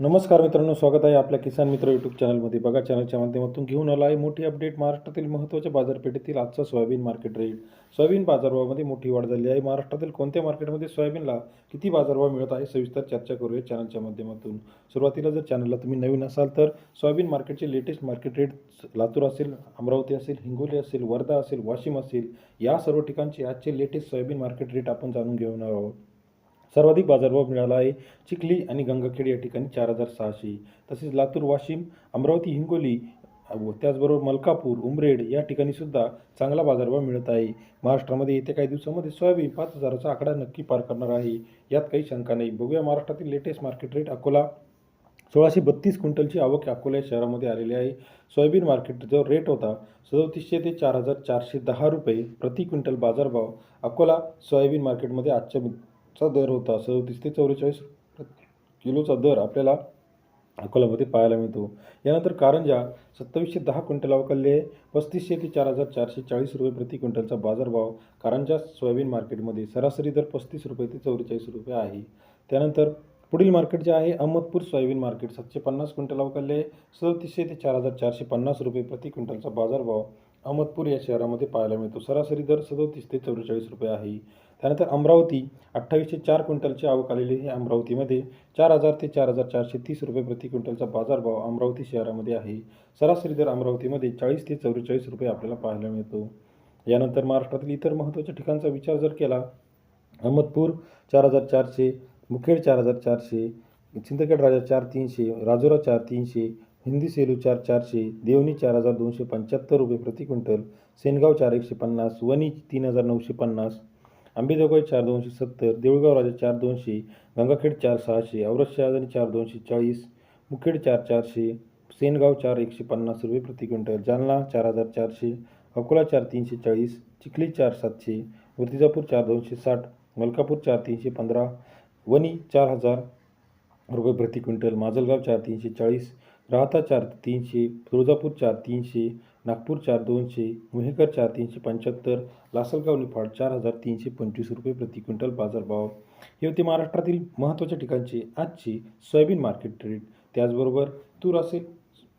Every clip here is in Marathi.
नमस्कार मित्रांनो स्वागत आहे आपल्या किसान मित्र यूट्यूब चॅनलमध्ये बघा चॅनलच्या माध्यमातून घेऊन आला आहे मोठी अपडेट महाराष्ट्रातील महत्त्वाच्या बाजारपेठेतील आजचा सोयाबीन मार्केट रेट सोयाबीन बाजारभावामध्ये मोठी वाढ झाली आहे. महाराष्ट्रातील कोणत्या मार्केटमध्ये सोयाबीनला किती बाजारभाव मिळत आहे सविस्तर चर्चा करूया चॅनलच्या माध्यमातून. सुरुवातीला जर चॅनलला तुम्ही नवीन असाल तर सोयाबीन मार्केटचे लेटेस्ट मार्केट रेट लातूर असेल अमरावती असेल हिंगोली असेल वर्धा असेल वाशिम असेल या सर्व ठिकाणचे आजचे लेटेस्ट सोयाबीन मार्केट रेट आपण जाणून घेऊन आहोत. सर्वाधिक बाजारभाव मिळाला आहे. चिखली आणि गंगाखेड या ठिकाणी चार हजार सहाशे. तसेच लातूर वाशिम अमरावती हिंगोली व त्याचबरोबर मलकापूर उमरेड या ठिकाणी सुद्धा चांगला बाजारभाव मिळत आहे. महाराष्ट्रामध्ये येत्या काही दिवसामध्ये सोयाबीन पाच हजाराचा आकडा नक्की पार करणार आहे. यात काही शंका नाही. बघूया महाराष्ट्रातील लेटेस्ट मार्केट रेट अकोला. सोळाशे बत्तीस क्विंटलची आवक अकोला या शहरामध्ये आलेली आहे. सोयाबीन मार्केट जो रेट होता सदोतीसशे ते चार हजार चारशे दहा रुपये प्रति क्विंटल बाजारभाव अकोला सोयाबीन मार्केटमध्ये आजच्या चा दर होता. सदतीस ते चौवेचाळीस किलोचा दर आपल्याला अकोलामध्ये पाहायला मिळतो. यानंतर कारंजा सत्तावीसशे दहा क्विंटल अवकालले पस्तीसशे ते चार हजार चारशे चाळीस रुपये प्रति क्विंटलचा बाजारभाव कारंजा सोयाबीन मार्केटमध्ये सरासरी दर पस्तीस रुपये ते चौवेचाळीस रुपये आहे. त्यानंतर पुढील मार्केट जे आहे अहमदपूर सोयाबीन मार्केट सातशे पन्नास क्विंटल अवकालले सदतीसशे ते चार हजार चारशे पन्नास रुपये प्रति क्विंटलचा बाजारभाव अहमदपूर या शहरामध्ये पाहायला मिळतो. सरासरी दर सदतीस ते चौवेचाळीस रुपये आहे. त्यानंतर अमरावती अठ्ठावीसशे चार क्विंटलची आवक आलेली आहे. अमरावतीमध्ये चार हजार ते चार हजार चारशे तीस रुपये प्रति क्विंटलचा बाजारभाव अमरावती शहरामध्ये आहे. सरासरी दर अमरावतीमध्ये चाळीस ते चौवेचाळीस रुपये आपल्याला पाहायला मिळतो. यानंतर महाराष्ट्रातील इतर महत्त्वाच्या ठिकाणचा विचार जर केला अहमदपूर चार हजार चारशे मुखेड चार हजार चारशे सिंदखेड राजा चार तीनशे राजुरा चार तीनशे हिंदी सेलू चार चारशे देवणी चार हजार दोनशे पंच्याहत्तर रुपये प्रति क्विंटल सेनगाव चार एकशे पन्नास वणी तीन हजार नऊशे पन्नास आंबेजोगाई चार दोनशे सत्तर देऊळगाव राजा चार दोनशे गंगाखेड चार सहाशे औरत शहाजनी चार दोनशे चाळीस मुखेड चार चारशे सेनगाव चार एकशे पन्नास रुपये प्रति क्विंटल जालना चार हजार चारशे अकोला चार तीनशे चाळीस चिखली चार सातशे मूर्तिजापूर चार दोनशे साठ मलकापूर चार तीनशे पंधरा वणी चार हजार रुपये प्रति क्विंटल माजलगाव चार तीनशे चाळीस राहता चार तीनशे तुळजापूर चार तीनशे नागपूर चार दोनशे मुहेकर चार तीनशे पंच्याहत्तर लासलगाव निफाड चार हजार तीनशे पंचवीस रुपये प्रति क्विंटल बाजारभाव. हे होते महाराष्ट्रातील महत्त्वाच्या ठिकाणचे आजचे सोयाबीन मार्केट रेट त्याचबरोबर तूर असेल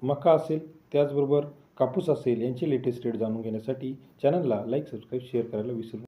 मका असेल त्याचबरोबर कापूस असेल यांचे लेटेस्ट रेट जाणून घेण्यासाठी चॅनलला लाईक सबस्क्राईब शेअर करायला विसरू